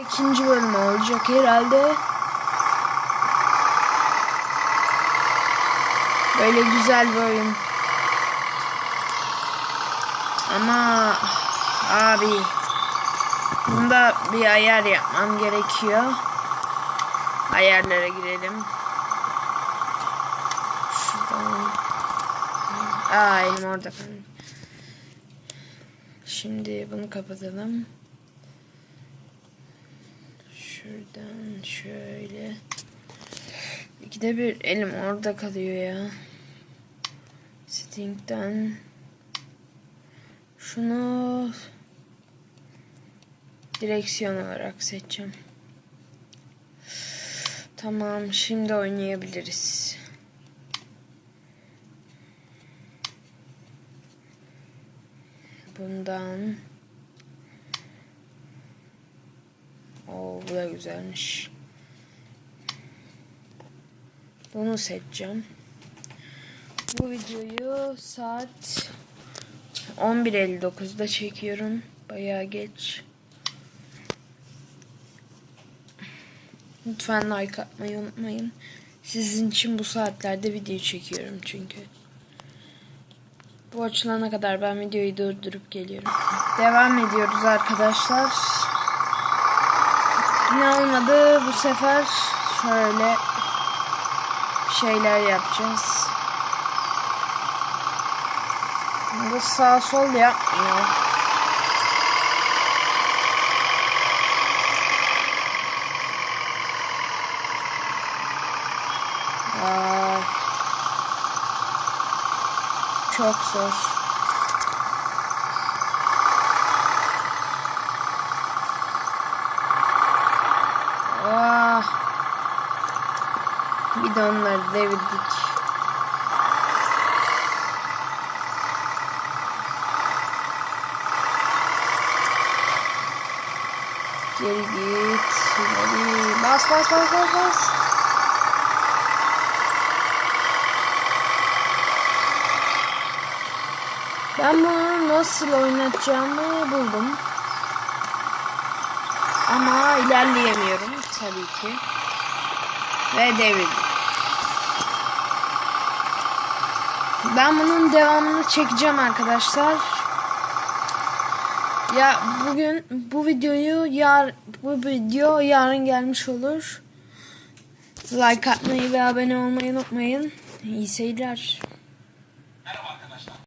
İkinci bölüm olacak herhalde. Böyle güzel oyun. Ama abi bunda bir ayar yapmam gerekiyor. Ayarlara girelim. Şuradan. Aa elim orada. Şimdi bunu kapatalım. Şuradan şöyle. İkide bir elim orada kalıyor ya. Sting'den şunu direksiyon olarak seçeceğim. Tamam, şimdi oynayabiliriz. Bundan Oo, bu da güzelmiş. Bunu seçeceğim. Bu videoyu saat 11.59'da çekiyorum. Bayağı geç. Lütfen like atmayı unutmayın. Sizin için bu saatlerde video çekiyorum çünkü. Bu açılana kadar ben videoyu durdurup geliyorum. Devam ediyoruz arkadaşlar. Yine olmadı bu sefer şöyle şeyler yapacağız. Bu sağ sol yapmıyor. Aa, çok zor. Ah. Bir de onları devirdik. Geri git. Geri. Bas bas bas bas bas. Ben bunu nasıl oynatacağımı buldum. Ama ilerleyemiyorum tabii ki. Ve devirdim. Ben bunun devamını çekeceğim arkadaşlar. Ya bugün bu videoyu yar bu video yarın gelmiş olur. Like atmayı ve abone olmayı unutmayın. İyi seyirler.